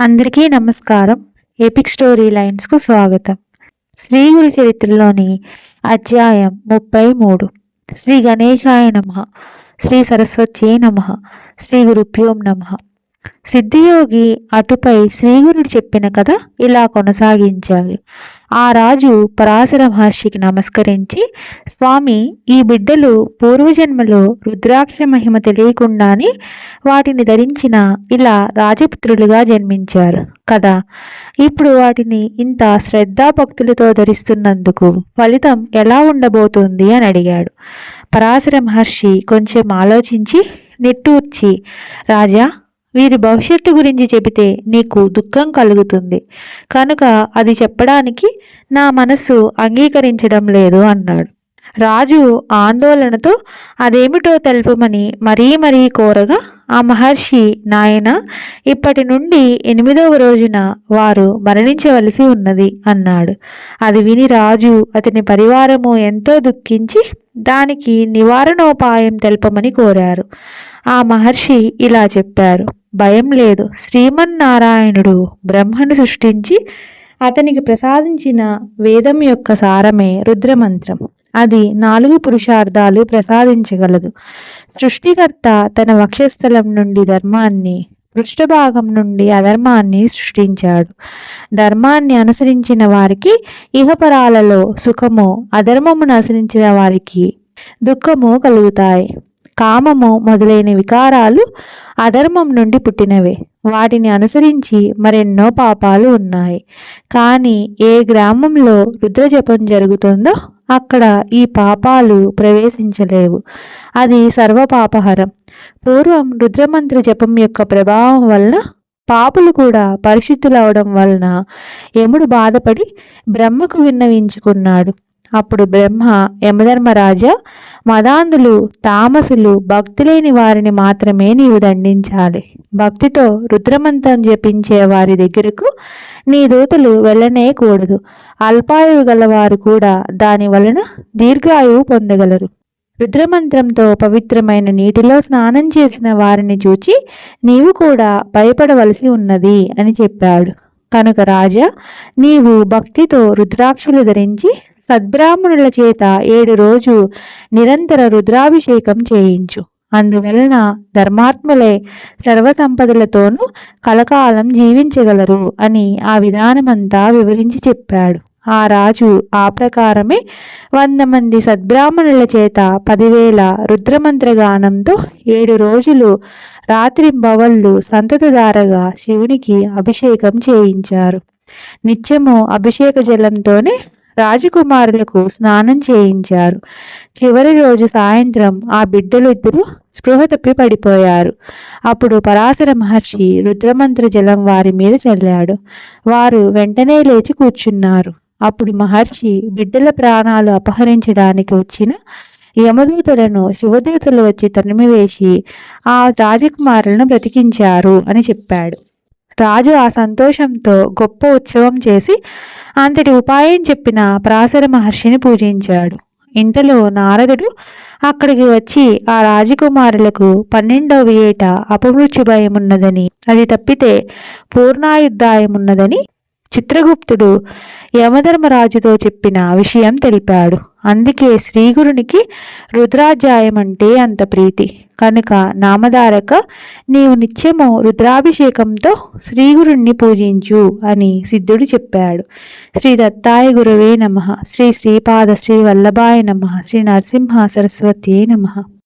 అందరికీ నమస్కారం. Epic story లైన్స్కు స్వాగతం. శ్రీ గురు చరిత్రలోని అధ్యాయం ముప్పై మూడు. శ్రీ గణేశాయ నమ. శ్రీ సరస్వత్యే నమ. శ్రీ గురుభ్యోం నమ. సిద్ధియోగి అటుపై శ్రీగురుడు చెప్పిన కథ ఇలా కొనసాగించాలి. ఆ రాజు పరాశర మహర్షికి నమస్కరించి స్వామి ఈ బిడ్డలు పూర్వజన్మలో రుద్రాక్ష మహిమ తెలియకుండానే వాటిని ధరించిన ఇలా రాజపుత్రులుగా జన్మించారు కదా! ఇప్పుడు వాటిని ఇంత శ్రద్ధాభక్తులతో ధరిస్తున్నందుకు ఫలితం ఎలా ఉండబోతుంది? అని అడిగాడు. పరాశర మహర్షి కొంచెం ఆలోచించి నిట్టూర్చి రాజా వీరి భవిష్యత్తు గురించి చెబితే నీకు దుఃఖం కలుగుతుంది. కనుక అది చెప్పడానికి నా మనస్సు అంగీకరించడం లేదు అన్నాడు. రాజు ఆందోళనతో అదేమిటో తెలుపమని మరీ మరీ కోరగా ఆ మహర్షి నాయన ఇప్పటి నుండి ఎనిమిదవ రోజున వారు మరణించవలసి ఉన్నది అన్నాడు. అది విని రాజు అతని పరివారము ఎంతో దుఃఖించి దానికి నివారణోపాయం తెలపమని కోరారు. ఆ మహర్షి ఇలా చెప్పారు. భయం లేదు. శ్రీమన్నారాయణుడు బ్రహ్మను సృష్టించి అతనికి ప్రసాదించిన వేదం యొక్క సారమే రుద్రమంత్రం. అది నాలుగు పురుషార్థాలు ప్రసాదించగలదు. సృష్టికర్త తన వక్షస్థలం నుండి ధర్మాన్ని పృష్ఠభాగం నుండి అధర్మాన్ని సృష్టించాడు. ధర్మాన్ని అనుసరించిన వారికి ఇహపరాలలో సుఖము అధర్మమును అనుసరించిన వారికి దుఃఖము కలుగుతాయి. కామము మొదలైన వికారాలు అధర్మం నుండి పుట్టినవే. వాటిని అనుసరించి మరెన్నో పాపాలు ఉన్నాయి. కానీ ఏ గ్రామంలో రుద్రజపం జరుగుతుందో అక్కడ ఈ పాపాలు ప్రవేశించలేవు. అది సర్వపాపహరం. పూర్వం రుద్రమంత్ర జపం యొక్క ప్రభావం వలన పాపులు కూడా పరిశుద్ధులవడం వలన యముడు బాధపడి బ్రహ్మకు విన్నవించుకున్నాడు. అప్పుడు బ్రహ్మ యమధర్మరాజా మదాంధులు తామసులు భక్తి లేని వారిని మాత్రమే నీవు దండించాలి. భక్తితో రుద్రమంతం జపించే వారి దగ్గరకు నీ దూతలు వెళ్ళనే కూడదు. అల్పాయువు గలవారు కూడా దాని వలన దీర్ఘాయువు పొందగలరు. రుద్రమంత్రంతో పవిత్రమైన నీటిలో స్నానం చేసిన వారిని చూచి నీవు కూడా భయపడవలసి ఉన్నది అని చెప్పాడు. కనుక రాజా నీవు భక్తితో రుద్రాక్షలు ధరించి సద్బ్రాహ్మణుల చేత ఏడు రోజు నిరంతర రుద్రాభిషేకం చేయించు. అందువలన ధర్మాత్ములే సర్వసంపదలతోనూ కలకాలం జీవించగలరు అని ఆ విధానమంతా వివరించి చెప్పాడు. ఆ రాజు ఆ ప్రకారమే వంద మంది సద్బ్రాహ్మణుల చేత పదివేల రుద్రమంత్రగానంతో ఏడు రోజులు రాత్రింబవళ్ళు సంతతధారగా శివునికి అభిషేకం చేయించారు. నిత్యము అభిషేక జలంతోనే రాజకుమారులకు స్నానం చేయించారు. చివరి రోజు సాయంత్రం ఆ బిడ్డలు ఇద్దరు స్పృహ తప్పి పడిపోయారు. అప్పుడు పరాశర మహర్షి రుద్రమంత్ర జలం వారి మీద చల్లాడు. వారు వెంటనే లేచి కూర్చున్నారు. అప్పుడు మహర్షి బిడ్డల ప్రాణాలు అపహరించడానికి వచ్చిన యమదూతలను శివదూతలు వచ్చి తనిమివేసి ఆ రాజకుమారులను బ్రతికించారు అని చెప్పాడు. రాజు ఆ సంతోషంతో గొప్ప ఉత్సవం చేసి అంతటి ఉపాయం చెప్పిన ప్రాసర మహర్షిని పూజించాడు. ఇంతలో నారదుడు అక్కడికి వచ్చి ఆ రాజకుమారులకు పన్నెండవ ఏట అపమృత్యు భయం ఉన్నదని అది తప్పితే పూర్ణాయుద్ధాయమున్నదని చిత్రగుప్తుడు యమధర్మరాజుతో చెప్పిన విషయం తెలిపాడు. అందుకే శ్రీగురునికి రుద్రాధ్యాయం అంటే అంత ప్రీతి. కనుక నామధారక నీవు నిత్యము రుద్రాభిషేకంతో శ్రీగురుణ్ణి పూజించు అని సిద్ధుడు చెప్పాడు. శ్రీ దత్తాయ గురవే నమ. శ్రీ శ్రీపాద శ్రీ వల్లభాయ నమ. శ్రీ నరసింహ సరస్వతి నమ.